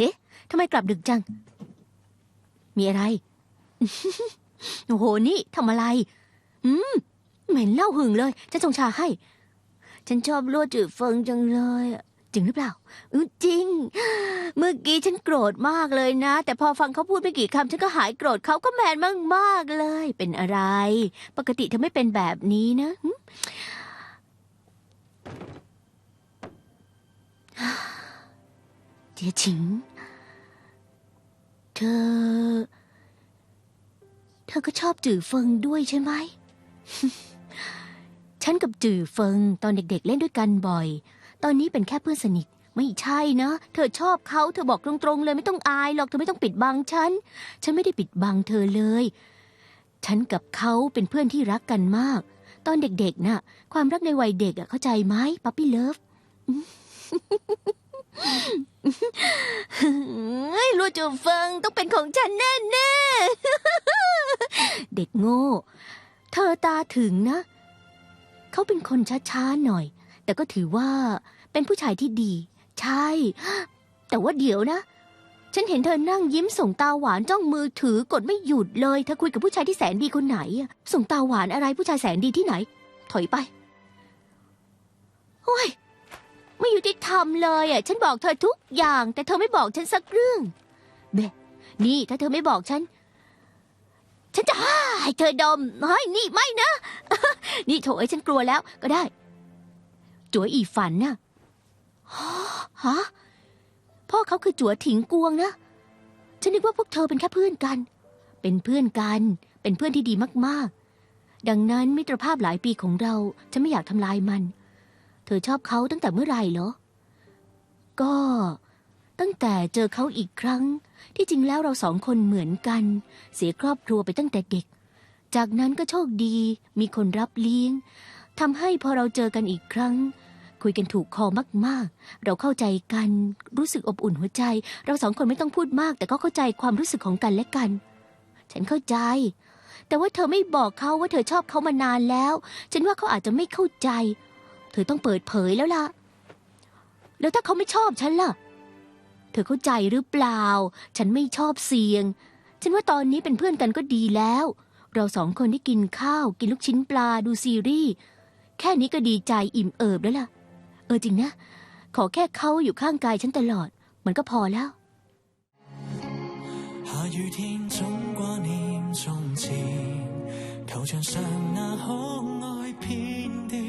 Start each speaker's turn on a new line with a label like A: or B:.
A: เฮ้ทำไมกลับดึกจัง มีอะไร โอ้โห นี่ทำอะไร อืม เหม็นเหล้าหึงเลยฉันชงชาให้ ฉันชอบลวดจืดเฟิงจังเลย จริงหรือเปล่าอือจริง เมื่อกี้ฉันโกรธมากเลยนะ แต่พอฟังเขาพูดไม่กี่คำฉันก็หายโกรธเขาก็แมนมากๆเลย เป็นอะไร ปกติเธอไม่เป็นแบบนี้นะเจียฉิง ธอ เธอก็ชอบจื่อเฟิงด้วยใช่ไหม ฉันกับจื่อเฟิงตอนเด็กๆเล่นด้วยกันบ่อย ตอนนี้เป็นแค่เพื่อนสนิท ไม่ใช่นะ เธอชอบเขาเธอบอกตรงๆเลยไม่ต้องอายหรอกเธอไม่ต้องปิดบังฉัน ฉันไม่ได้ปิดบังเธอเลย ฉันกับเขาเป็นเพื่อนที่รักกันมาก ตอนเด็กๆน่ะ ความรักในวัยเด็กอะเข้าใจไหมปั๊ปปี้เลิฟ จูเฟิงต้องเป็นของฉันแน่แน่ๆ เด็กโง่ เธอตาถึงนะ เขาเป็นคนช้าๆหน่อย แต่ก็ถือว่าเป็นผู้ชายที่ดี ใช่ แต่ว่าเดี๋ยวนะ ฉันเห็นเธอนั่งยิ้มส่งตาหวานจ้องมือถือกดไม่หยุดเลย เธอคุยกับผู้ชายที่แสนดีคนไหน ส่งตาหวานอะไรผู้ชายแสนดีที่ไหน ถอยไปโอ้ยไม่ยุติธรรมเลยอะ ฉันบอกเธอทุกอย่าง แต่เธอไม่บอกฉันสักเรื่อง เบนี่ถ้าเธอไม่บอกฉัน ฉันจะให้เธอดมเฮ้ยนี่ไม่นะ นี่โถเอ้ยฉันกลัวแล้วก็ได้ จัวอีฝันน่ะฮะพ่อเขาคือจัวถิงกวงนะ ฉันนึกว่าพวกเธอเป็นแค่เพื่อนกัน เป็นเพื่อนกัน เป็นเพื่อนที่ดีมากๆ ดังนั้นมิตรภาพหลายปีของเรา ฉันไม่อยากทำลายมัน เธอชอบเขาตั้งแต่เมื่อไหร่เหรอ ก็ ตั้งแต่เจอเขาอีกครั้ง ที่จริงแล้วเราสองคนเหมือนกัน เสียครอบครัวไปตั้งแต่เด็ก จากนั้นก็โชคดี มีคนรับเลี้ยงทำให้พอเราเจอกันอีกครั้ง คุยกันถูกคอมากๆ เราเข้าใจกัน รู้สึกอบอุ่นหัวใจ เราสองคนไม่ต้องพูดมาก แต่ก็เข้าใจความรู้สึกของกันและกัน ฉันเข้าใจ แต่ว่าเธอไม่บอกเขาว่าเธอชอบเขามานานแล้ว ฉันว่าเขาอาจจะไม่เข้าใจ เธอต้องเปิดเผยแล้วล่ะ แล้วถ้าเขาไม่ชอบฉันล่ะ เธอเข้าใจหรือเปล่า ฉันไม่ชอบเสียง ฉันว่าตอนนี้เป็นเพื่อนกันก็ดีแล้ว เราสองคนได้กินข้าว กินลูกชิ้นปลา ดูซีรีส์ แค่นี้ก็ดีใจอิ่มเอิบแล้วล่ะ เออจริงนะ ขอแค่เขาอยู่ข้างกายฉันตลอด มันก็พอแล้ว
B: 下雨天总挂念从前，球场上那可爱片段，突然又已